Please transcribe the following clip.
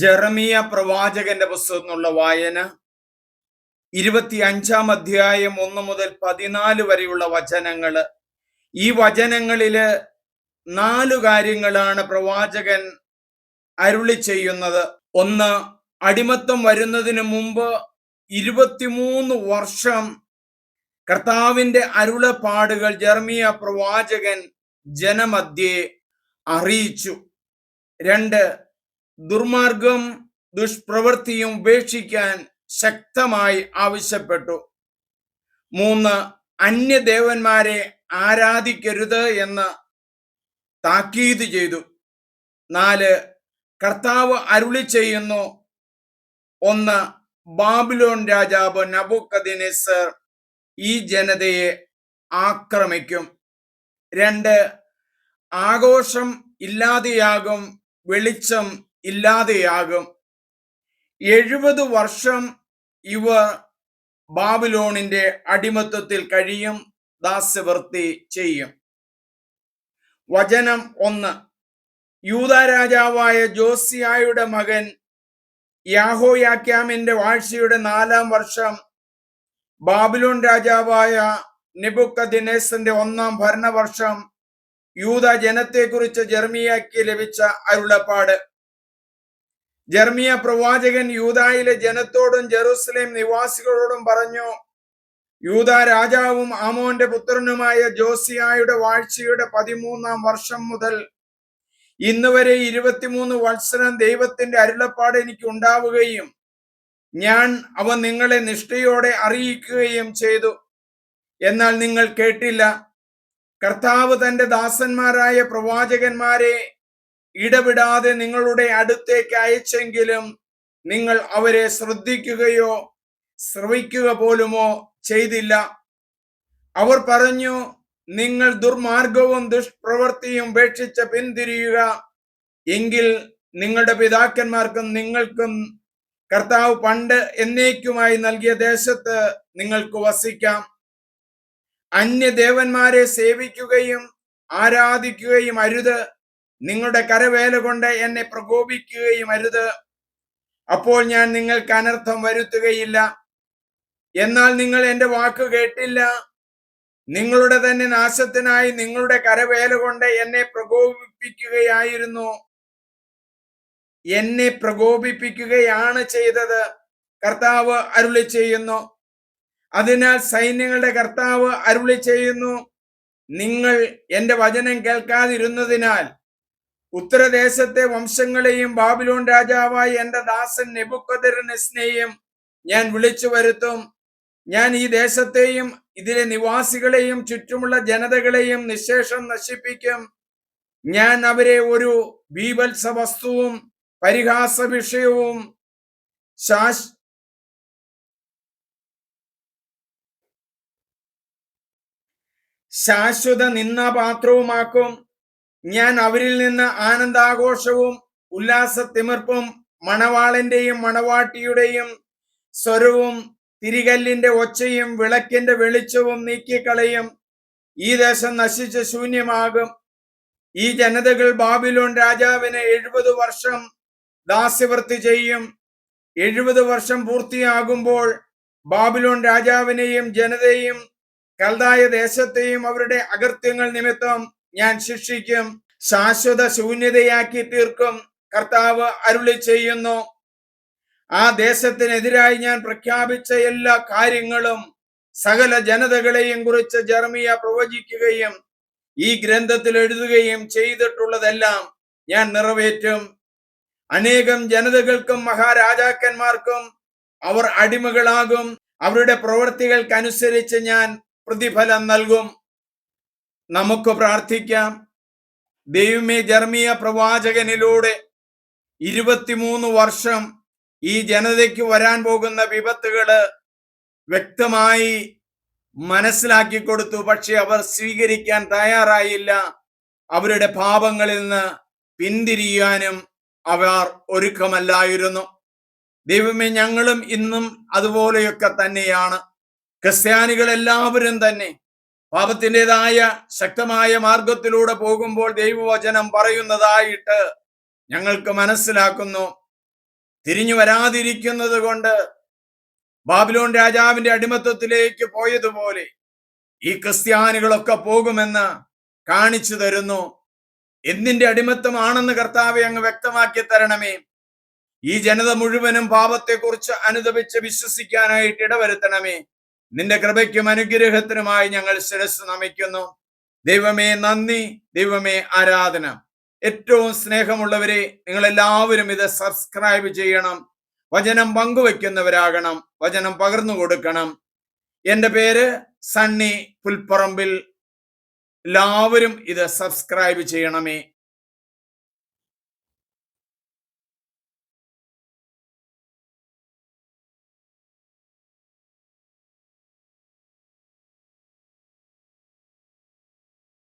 ജെറമിയ പ്രവാചകന്റെ പുസ്തകം എന്നുള്ള വായന. ഇരുപത്തി അഞ്ചാം അധ്യായം ഒന്ന് മുതൽ പതിനാല് വരെയുള്ള വചനങ്ങൾ ഈ വചനങ്ങളിൽ നാലു കാര്യങ്ങളാണ് പ്രവാചകൻ അരുളി ചെയ്യുന്നത്. ഒന്ന് അടിമത്തം വരുന്നതിന് മുമ്പ് ഇരുപത്തിമൂന്ന് വർഷം കർത്താവിന്റെ അരുളപ്പാടുകൾ ജർമിയ പ്രവാചകൻ ജനമധ്യേ അറിയിച്ചു. രണ്ട് ദുർമാർഗം ദുഷ്പ്രവൃത്തിയും ഉപേക്ഷിക്കാൻ ശക്തമായി ആവശ്യപ്പെട്ടു. മൂന്ന് അന്യദേവന്മാരെ ആരാധിക്കരുത് എന്ന് താക്കീത് ചെയ്തു. നാല് കർത്താവ് അരുളി ചെയ്യുന്നു. ഒന്ന് ബാബിലോൺ രാജാവ് നബുക്കദിനെസർ ഈ ജനതയെ ആക്രമിക്കും. രണ്ട് ആഘോഷം ഇല്ലാതെയാകും വെളിച്ചം ഇല്ലാതെയാകും. എഴുപത് വർഷം ഇവർ ബാബിലോണിന്റെ അടിമത്വത്തിൽ കഴിയും ദാസ്യവൃത്തി ചെയ്യും. വചനം ഒന്ന്. യൂത രാജാവായ ജോസിയായുടെ മകൻ യാഹോയാക്യാമിന്റെ വാഴ്ചയുടെ നാലാം വർഷം ബാബിലോൺ രാജാവായ നിബുക്കദിനേസന്റെ ഒന്നാം ഭരണവർഷം യൂത ജനത്തെക്കുറിച്ച് ജർമിയാക്ക് ലഭിച്ച അരുളപ്പാട്. ജർമിയ പ്രവാചകൻ യൂതായിലെ ജനത്തോടും ജെറുസലേം നിവാസികളോടും പറഞ്ഞു യൂത രാജാവും ആമോന്റെ പുത്രനുമായ ജോസിയായുടെ വാഴ്ചയുടെ പതിമൂന്നാം വർഷം മുതൽ ഇന്ന് വരെ ഇരുപത്തിമൂന്ന് വത്സരം ദൈവത്തിന്റെ അരുളപ്പാട് എനിക്ക് ഉണ്ടാവുകയും ഞാൻ അവ നിങ്ങളെ നിഷ്ഠയോടെ അറിയിക്കുകയും ചെയ്തു. എന്നാൽ നിങ്ങൾ കേട്ടില്ല. കർത്താവ് തന്റെ ദാസന്മാരായ പ്രവാചകന്മാരെ ഇടവിടാതെ നിങ്ങളുടെ അടുത്തേക്ക് അയച്ചെങ്കിലും നിങ്ങൾ അവരെ ശ്രദ്ധിക്കുകയോ ശ്രവിക്കുക പോലുമോ ചെയ്തില്ല. അവർ പറഞ്ഞു നിങ്ങൾ ദുർമാർഗവും ദുഷ്പ്രവൃത്തിയും ഉപേക്ഷിച്ച് പിന്തിരിയുക. എങ്കിൽ നിങ്ങളുടെ പിതാക്കന്മാർക്കും നിങ്ങൾക്കും കർത്താവ് പണ്ട് എന്നേക്കുമായി നൽകിയ ദേശത്ത് നിങ്ങൾക്ക് വസിക്കാം. അന്യദേവന്മാരെ സേവിക്കുകയും ആരാധിക്കുകയും അരുത്. നിങ്ങളുടെ കരവേല കൊണ്ട് എന്നെ പ്രകോപിക്കുകയും അരുത്. അപ്പോൾ ഞാൻ നിങ്ങൾക്ക് അനർത്ഥം വരുത്തുകയില്ല. എന്നാൽ നിങ്ങൾ എന്റെ വാക്ക് കേട്ടില്ല. നിങ്ങളുടെ തന്നെ നാശത്തിനായി നിങ്ങളുടെ കരവേല കൊണ്ട് എന്നെ പ്രകോപിപ്പിക്കുകയായിരുന്നു. എന്നെ പ്രകോപിപ്പിക്കുകയാണ് ചെയ്തത്. കർത്താവ് അരുളി ചെയ്യുന്നു. അതിനാൽ സൈന്യങ്ങളുടെ കർത്താവ് അരുളി ചെയ്യുന്നു. നിങ്ങൾ എന്റെ വചനം കേൾക്കാതിരുന്നതിനാൽ ഉത്തരദേശത്തെ വംശങ്ങളെയും ബാബിലോൺ രാജാവായ എന്റെ ദാസൻ നെബുക്കദറിനെസ്നെയും ഞാൻ വിളിച്ചു വരുത്തും. ഞാൻ ഈ ദേശത്തെയും ഇതിലെ നിവാസികളെയും ചുറ്റുമുള്ള ജനതകളെയും നിശേഷം നശിപ്പിക്കും. ഞാൻ അവരെ ഒരു ബീഭത്സ വസ്തുവും പരിഹാസ വിഷയവും ശാശ് ശാശ്വത നിന്നാപാത്രവുമാക്കും ഞാൻ അവരിൽ നിന്ന് ആനന്ദാഘോഷവും ഉല്ലാസ ഉല്ലാസത്തിമിർപ്പും മണവാളന്റെയും മണവാട്ടിയുടെയും സ്വരവും തിരികല്ലിന്റെ ഒച്ചയും വിളക്കിന്റെ വെളിച്ചവും നീക്കിക്കളയും ഈ ദേശം നശിച്ച് ശൂന്യമാകും. ഈ ജനതകൾ ബാബിലോൺ രാജാവിനെ എഴുപത് വർഷം ദാസ്യവൃത്തി ചെയ്യും. എഴുപത് വർഷം പൂർത്തിയാകുമ്പോൾ ബാബിലോൺ രാജാവിനെയും ജനതയും കൽതായ ദേശത്തെയും അവരുടെ അകൃത്യങ്ങൾ നിമിത്തം ഞാൻ ശിക്ഷിക്കും. ശാശ്വത ശൂന്യതയാക്കി തീർക്കും. കർത്താവ് അരുളി ചെയ്യുന്നു. ആ ദേശത്തിനെതിരായി ഞാൻ പ്രഖ്യാപിച്ച എല്ലാ കാര്യങ്ങളും സകല ജനതകളെയും കുറിച്ച് ജർമിയ പ്രവചിക്കുകയും ഈ ഗ്രന്ഥത്തിൽ എഴുതുകയും ചെയ്തിട്ടുള്ളതെല്ലാം ഞാൻ നിറവേറ്റും. അനേകം ജനതകൾക്കും മഹാരാജാക്കന്മാർക്കും അവർ അടിമകളാകും. അവരുടെ പ്രവൃത്തികൾക്കനുസരിച്ച് ഞാൻ പ്രതിഫലം നൽകും. നമുക്ക് പ്രാർത്ഥിക്കാം. ദൈവമേ ജർമിയ പ്രവാചകനിലൂടെ ഇരുപത്തിമൂന്ന് വർഷം ഈ ജനതയ്ക്ക് വരാൻ പോകുന്ന വിപത്തുകൾ വ്യക്തമായി മനസ്സിലാക്കി കൊടുത്തു. പക്ഷെ അവർ സ്വീകരിക്കാൻ തയ്യാറായില്ല. അവരുടെ പാപങ്ങളിൽ നിന്ന് പിന്തിരിയാനും അവർ ഒരുക്കമല്ലായിരുന്നു. ദൈവമേ ഞങ്ങളും ഇന്നും അതുപോലെയൊക്കെ തന്നെയാണ്. ക്രിസ്ത്യാനികൾ എല്ലാവരും തന്നെ പാപത്തിന്റെതായ ശക്തമായ മാർഗത്തിലൂടെ പോകുമ്പോൾ ദൈവവചനം പറയുന്നതായിട്ട് ഞങ്ങൾക്ക് മനസ്സിലാക്കുന്നു. തിരിഞ്ഞു വരാതിരിക്കുന്നത് കൊണ്ട് ബാബിലോൺ രാജാവിന്റെ അടിമത്വത്തിലേക്ക് പോയതുപോലെ ഈ ക്രിസ്ത്യാനികളൊക്കെ പോകുമെന്ന് കാണിച്ചു തരുന്നു. എന്തിന്റെ അടിമത്തമാണെന്ന് കർത്താവെ അങ്ങ് വ്യക്തമാക്കി തരണമേ. ഈ ജനത മുഴുവനും പാപത്തെക്കുറിച്ച് അനുദപിച്ച് വിശ്വസിക്കാനായിട്ട് ഇടവരുത്തണമേ. നിന്റെ കൃപയ്ക്കും അനുഗ്രഹത്തിനുമായി ഞങ്ങൾ ശിരസ് നമിക്കുന്നു. ദൈവമേ നന്ദി ദൈവമേ ആരാധന. ഏറ്റവും സ്നേഹമുള്ളവരെ നിങ്ങൾ എല്ലാവരും ഇത് സബ്സ്ക്രൈബ് ചെയ്യണം. വചനം പങ്കുവെക്കുന്നവരാകണം വചനം പകർന്നു കൊടുക്കണം. എന്റെ പേര് സണ്ണി പുൽപ്പറമ്പിൽ. എല്ലാവരും ഇത് സബ്സ്ക്രൈബ് ചെയ്യണമേ.